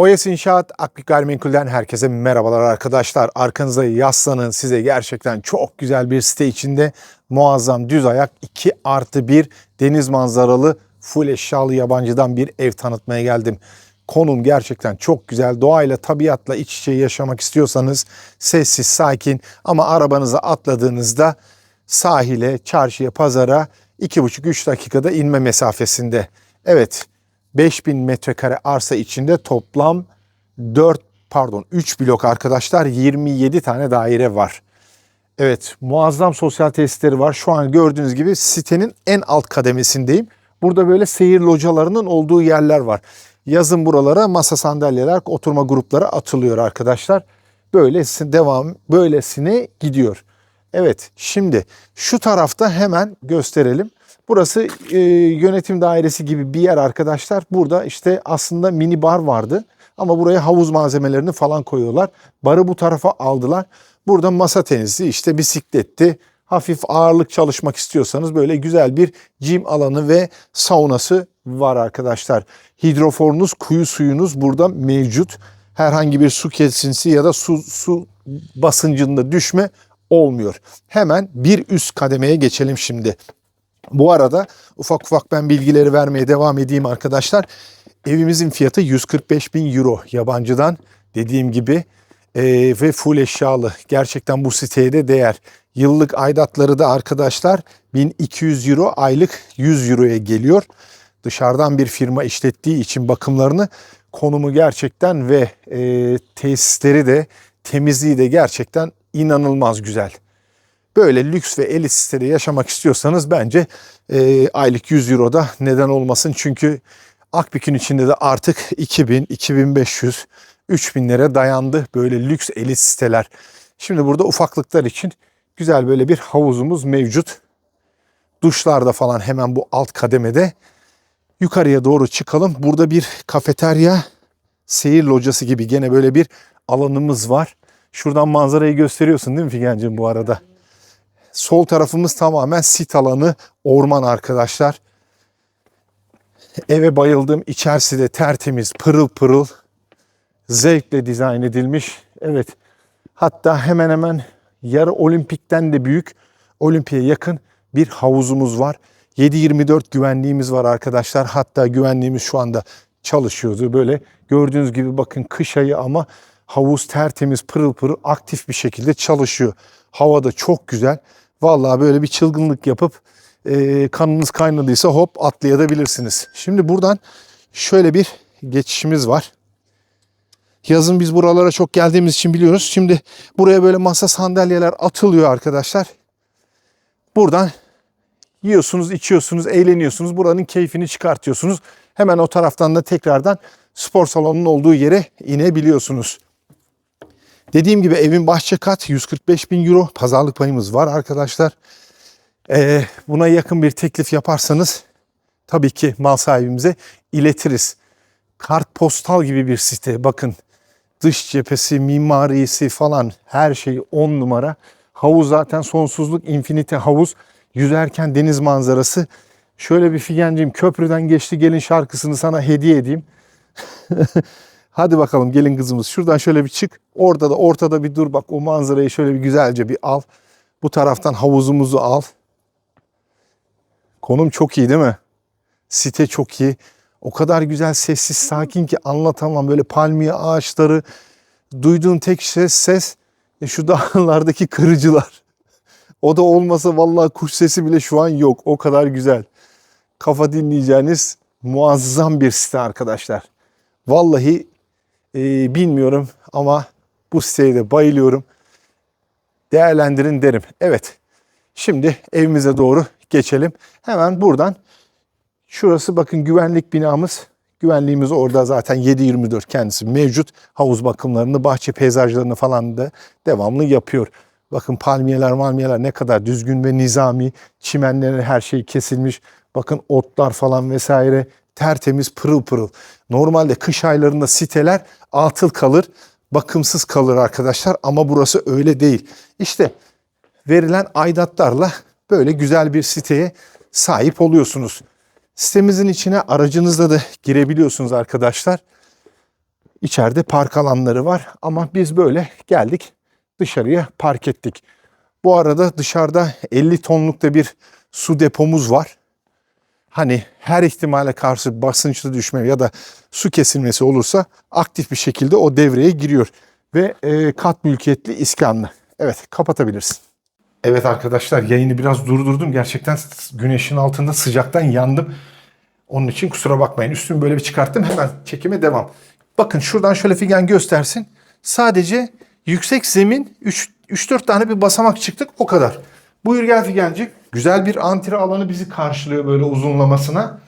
Oyes İnşaat Akbik Gayrimenkul'den herkese merhabalar arkadaşlar. Arkanıza yaslanın size gerçekten çok güzel bir site içinde muazzam düz ayak 2 artı 1 deniz manzaralı full eşyalı yabancıdan bir ev tanıtmaya geldim. Konum gerçekten çok güzel. Doğayla, tabiatla iç içe yaşamak istiyorsanız sessiz, sakin ama arabanıza atladığınızda sahile, çarşıya, pazara 2,5-3 dakikada inme mesafesinde. Evet, 5000 metrekare arsa içinde toplam 4 pardon 3 blok arkadaşlar 27 tane daire var. Evet muazzam sosyal tesisleri var. Şu an gördüğünüz gibi sitenin en alt kademesindeyim. Burada böyle seyir localarının olduğu yerler var. Yazın buralara masa sandalyeler, oturma grupları atılıyor arkadaşlar. Böylesi devam, böylesine gidiyor. Evet şimdi şu tarafta hemen gösterelim. Burası e, yönetim dairesi gibi bir yer arkadaşlar. Burada işte aslında mini bar vardı. Ama buraya havuz malzemelerini falan koyuyorlar. Barı bu tarafa aldılar. Burada masa tenisi, işte bisikletti. Hafif ağırlık çalışmak istiyorsanız böyle güzel bir gym alanı ve saunası var arkadaşlar. Hidroforunuz, kuyu suyunuz burada mevcut. Herhangi bir su kesintisi ya da su, su basıncında düşme olmuyor. Hemen bir üst kademeye geçelim şimdi. Bu arada ufak ufak ben bilgileri vermeye devam edeyim arkadaşlar. Evimizin fiyatı 145 bin euro yabancıdan dediğim gibi e, ve full eşyalı. Gerçekten bu siteye de değer. Yıllık aidatları da arkadaşlar 1200 euro aylık 100 euroya geliyor. Dışarıdan bir firma işlettiği için bakımlarını konumu gerçekten ve e, tesisleri de temizliği de gerçekten inanılmaz güzel böyle lüks ve elit sitede yaşamak istiyorsanız bence e, aylık 100 euro da neden olmasın. Çünkü Akbük'ün içinde de artık 2000, 2500, 3000'lere dayandı böyle lüks elit siteler. Şimdi burada ufaklıklar için güzel böyle bir havuzumuz mevcut. Duşlarda falan hemen bu alt kademede. Yukarıya doğru çıkalım. Burada bir kafeterya, seyir locası gibi gene böyle bir alanımız var. Şuradan manzarayı gösteriyorsun değil mi Figen'cim bu arada? Sol tarafımız tamamen sit alanı, orman arkadaşlar. Eve bayıldım. İçerisi de tertemiz, pırıl pırıl. Zevkle dizayn edilmiş. Evet. Hatta hemen hemen yarı olimpikten de büyük, olimpiye yakın bir havuzumuz var. 7-24 güvenliğimiz var arkadaşlar. Hatta güvenliğimiz şu anda çalışıyordu. Böyle gördüğünüz gibi bakın kış ayı ama havuz tertemiz, pırıl pırıl aktif bir şekilde çalışıyor. Hava da çok güzel. Vallahi böyle bir çılgınlık yapıp e, kanınız kaynadıysa hop atlayabilirsiniz. Şimdi buradan şöyle bir geçişimiz var. Yazın biz buralara çok geldiğimiz için biliyoruz. Şimdi buraya böyle masa sandalyeler atılıyor arkadaşlar. Buradan yiyorsunuz, içiyorsunuz, eğleniyorsunuz. Buranın keyfini çıkartıyorsunuz. Hemen o taraftan da tekrardan spor salonunun olduğu yere inebiliyorsunuz. Dediğim gibi evin bahçe kat 145 bin euro pazarlık payımız var arkadaşlar. Ee, buna yakın bir teklif yaparsanız tabii ki mal sahibimize iletiriz. Kart postal gibi bir site bakın dış cephesi, mimarisi falan her şey 10 numara. Havuz zaten sonsuzluk infinite havuz. Yüzerken deniz manzarası. Şöyle bir figencim köprüden geçti gelin şarkısını sana hediye edeyim. Hadi bakalım gelin kızımız şuradan şöyle bir çık. Orada da ortada bir dur bak o manzarayı şöyle bir güzelce bir al. Bu taraftan havuzumuzu al. Konum çok iyi değil mi? Site çok iyi. O kadar güzel sessiz sakin ki anlatamam. Böyle palmiye ağaçları. Duyduğun tek ses ses e, şu dağlardaki kırıcılar. O da olmasa vallahi kuş sesi bile şu an yok. O kadar güzel. Kafa dinleyeceğiniz muazzam bir site arkadaşlar. Vallahi e, bilmiyorum ama bu siteye de bayılıyorum. Değerlendirin derim. Evet. Şimdi evimize doğru geçelim. Hemen buradan şurası bakın güvenlik binamız. Güvenliğimiz orada zaten 7-24 kendisi mevcut. Havuz bakımlarını, bahçe peyzajlarını falan da devamlı yapıyor. Bakın palmiyeler, malmiyeler ne kadar düzgün ve nizami. Çimenlerin her şey kesilmiş. Bakın otlar falan vesaire tertemiz pırıl pırıl. Normalde kış aylarında siteler atıl kalır, bakımsız kalır arkadaşlar ama burası öyle değil. İşte verilen aidatlarla böyle güzel bir siteye sahip oluyorsunuz. Sitemizin içine aracınızla da girebiliyorsunuz arkadaşlar. İçeride park alanları var ama biz böyle geldik dışarıya park ettik. Bu arada dışarıda 50 tonluk da bir su depomuz var. Hani her ihtimale karşı basınçlı düşme ya da su kesilmesi olursa aktif bir şekilde o devreye giriyor. Ve e, kat mülkiyetli iskanlı. Evet kapatabilirsin. Evet arkadaşlar yayını biraz durdurdum. Gerçekten güneşin altında sıcaktan yandım. Onun için kusura bakmayın. Üstümü böyle bir çıkarttım. Hemen çekime devam. Bakın şuradan şöyle figen göstersin. Sadece yüksek zemin 3-4 tane bir basamak çıktık o kadar. Buyur gel figencik. Güzel bir antre alanı bizi karşılıyor böyle uzunlamasına.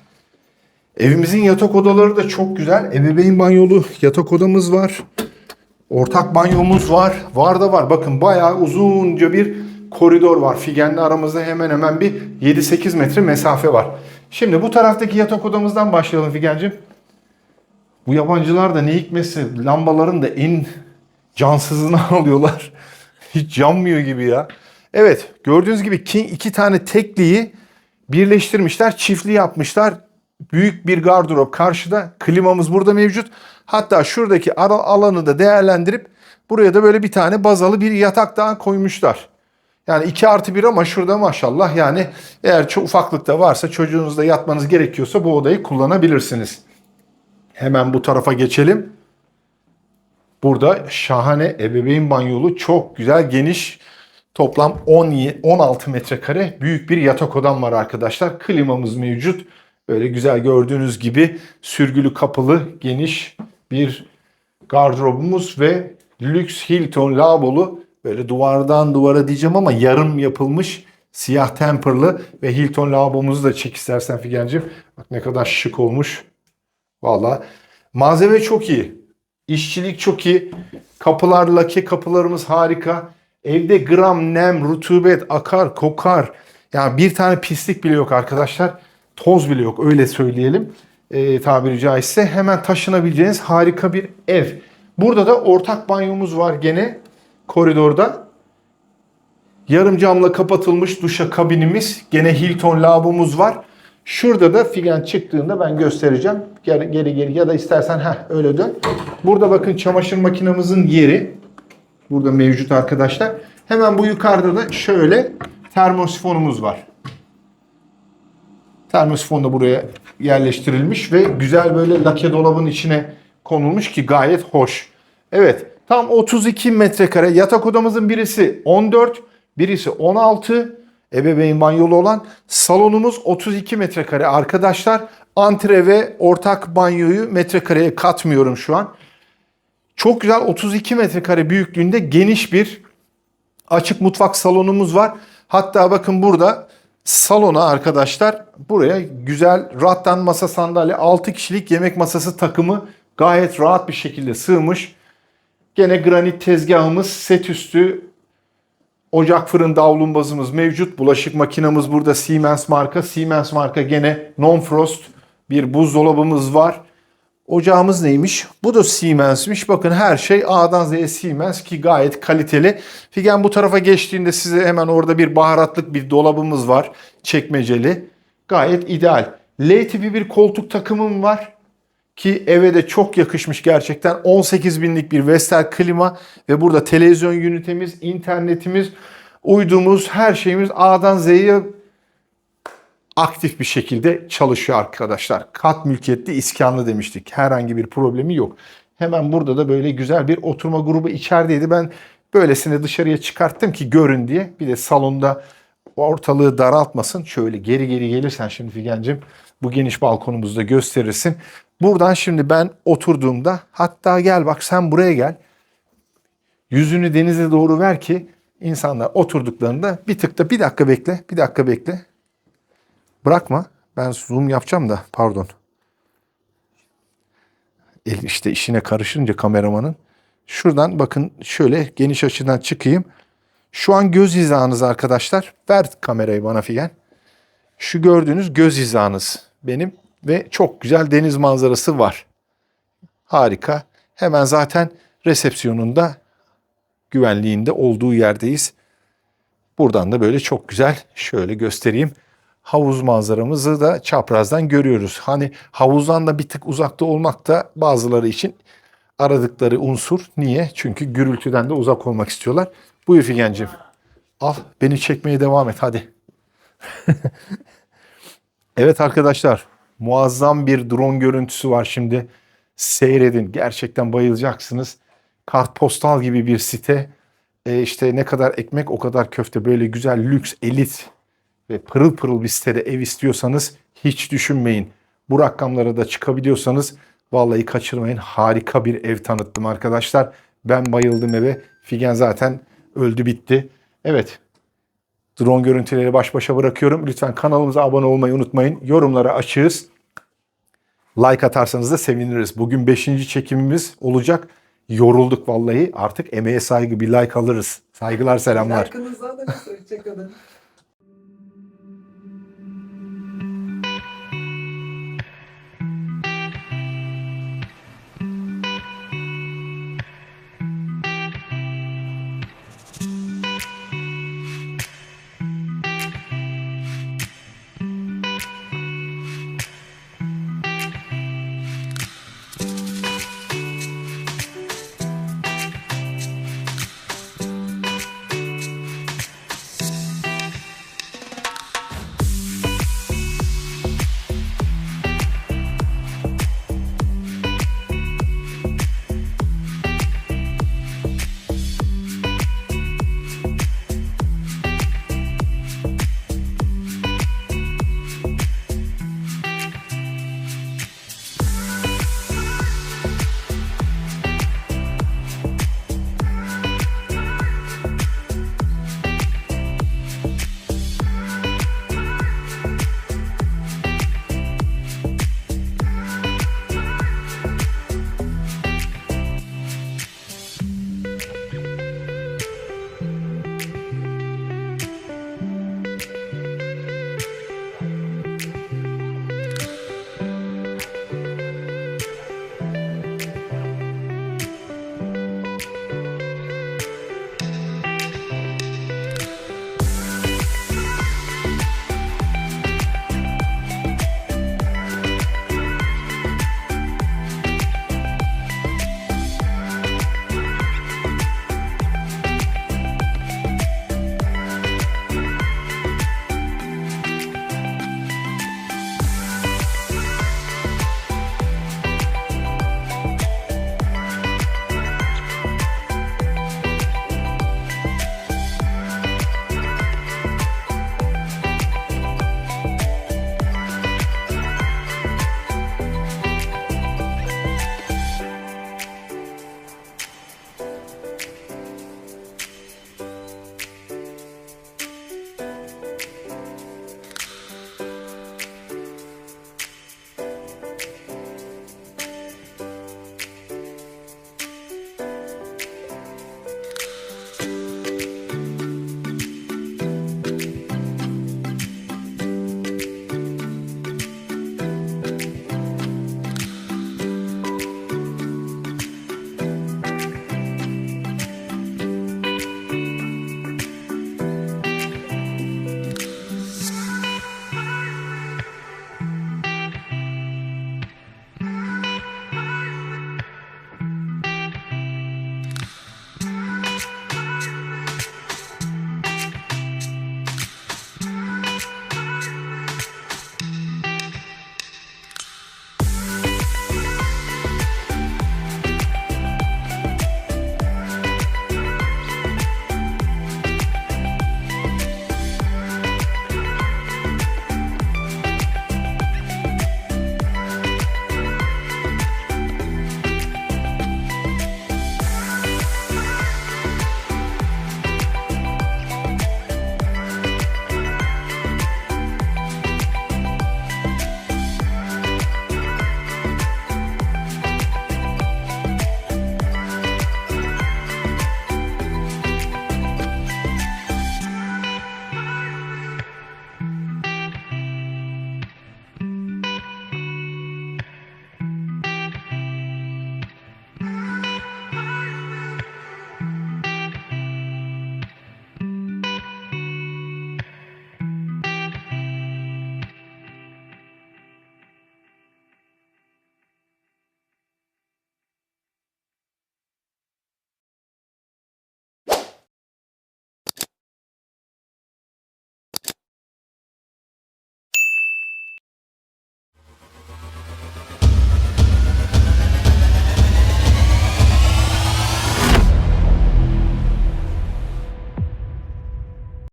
Evimizin yatak odaları da çok güzel. Ebeveyn banyolu yatak odamız var. Ortak banyomuz var. Var da var. Bakın bayağı uzunca bir koridor var. Figen'le aramızda hemen hemen bir 7-8 metre mesafe var. Şimdi bu taraftaki yatak odamızdan başlayalım Figen'cim. Bu yabancılar da ne hikmetse lambaların da en cansızını alıyorlar. Hiç yanmıyor gibi ya. Evet gördüğünüz gibi King iki tane tekliyi birleştirmişler. Çiftli yapmışlar. Büyük bir gardırop karşıda. Klimamız burada mevcut. Hatta şuradaki alanı da değerlendirip buraya da böyle bir tane bazalı bir yatak daha koymuşlar. Yani 2 artı 1 ama şurada maşallah yani eğer çok ufaklıkta varsa çocuğunuzla yatmanız gerekiyorsa bu odayı kullanabilirsiniz. Hemen bu tarafa geçelim. Burada şahane ebeveyn banyolu çok güzel geniş toplam 10 16 metrekare büyük bir yatak odam var arkadaşlar. Klimamız mevcut. Böyle güzel gördüğünüz gibi sürgülü kapılı geniş bir gardırobumuz ve lüks Hilton lavabolu böyle duvardan duvara diyeceğim ama yarım yapılmış siyah temperlı ve Hilton lavabomuzu da çek istersen Figen'cim. Bak ne kadar şık olmuş. Valla malzeme çok iyi. İşçilik çok iyi. Kapılar lake kapılarımız harika. Evde gram nem, rutubet, akar, kokar. Yani bir tane pislik bile yok arkadaşlar. Toz bile yok öyle söyleyelim. E, tabiri caizse hemen taşınabileceğiniz harika bir ev. Burada da ortak banyomuz var gene koridorda. Yarım camla kapatılmış duşa kabinimiz. Gene Hilton lavabomuz var. Şurada da figen çıktığında ben göstereceğim. Geri geri, geri ya da istersen heh, öyle dön. Burada bakın çamaşır makinamızın yeri. Burada mevcut arkadaşlar. Hemen bu yukarıda da şöyle termosifonumuz var. Termosifon da buraya yerleştirilmiş ve güzel böyle lake dolabın içine konulmuş ki gayet hoş. Evet tam 32 metrekare yatak odamızın birisi 14, birisi 16 ebeveyn banyolu olan salonumuz 32 metrekare arkadaşlar. Antre ve ortak banyoyu metrekareye katmıyorum şu an. Çok güzel 32 metrekare büyüklüğünde geniş bir açık mutfak salonumuz var. Hatta bakın burada salona arkadaşlar buraya güzel rattan masa sandalye 6 kişilik yemek masası takımı gayet rahat bir şekilde sığmış. Gene granit tezgahımız set üstü ocak fırın davlumbazımız mevcut. Bulaşık makinamız burada Siemens marka. Siemens marka gene non-frost bir buzdolabımız var. Ocağımız neymiş? Bu da Siemens'miş. Bakın her şey A'dan Z'ye Siemens ki gayet kaliteli. Figen bu tarafa geçtiğinde size hemen orada bir baharatlık bir dolabımız var. Çekmeceli. Gayet ideal. L tipi bir koltuk takımım var. Ki eve de çok yakışmış gerçekten. 18 binlik bir Vestel klima ve burada televizyon ünitemiz, internetimiz, uydumuz, her şeyimiz A'dan Z'ye aktif bir şekilde çalışıyor arkadaşlar. Kat mülkiyetli iskanlı demiştik. Herhangi bir problemi yok. Hemen burada da böyle güzel bir oturma grubu içerideydi. Ben böylesine dışarıya çıkarttım ki görün diye. Bir de salonda ortalığı daraltmasın. Şöyle geri geri gelirsen şimdi Figen'cim bu geniş balkonumuzda gösterirsin. Buradan şimdi ben oturduğumda hatta gel bak sen buraya gel. Yüzünü denize doğru ver ki insanlar oturduklarında bir tık da bir dakika bekle, bir dakika bekle. Bırakma. Ben zoom yapacağım da pardon. El işte işine karışınca kameramanın. Şuradan bakın şöyle geniş açıdan çıkayım. Şu an göz hizanız arkadaşlar. Ver kamerayı bana Figen. Şu gördüğünüz göz hizanız benim ve çok güzel deniz manzarası var. Harika. Hemen zaten resepsiyonunda güvenliğinde olduğu yerdeyiz. Buradan da böyle çok güzel şöyle göstereyim havuz manzaramızı da çaprazdan görüyoruz. Hani havuzdan da bir tık uzakta olmak da bazıları için aradıkları unsur. Niye? Çünkü gürültüden de uzak olmak istiyorlar. Buyur Figen'cim. Al beni çekmeye devam et hadi. evet arkadaşlar muazzam bir drone görüntüsü var şimdi. Seyredin gerçekten bayılacaksınız. Kartpostal gibi bir site. E işte ne kadar ekmek o kadar köfte böyle güzel lüks elit ve pırıl pırıl bir sitede ev istiyorsanız hiç düşünmeyin. Bu rakamlara da çıkabiliyorsanız vallahi kaçırmayın. Harika bir ev tanıttım arkadaşlar. Ben bayıldım eve. Figen zaten öldü bitti. Evet. Drone görüntüleri baş başa bırakıyorum. Lütfen kanalımıza abone olmayı unutmayın. Yorumlara açığız. Like atarsanız da seviniriz. Bugün 5. çekimimiz olacak. Yorulduk vallahi. Artık emeğe saygı bir like alırız. Saygılar selamlar. Hakkınızda da bir.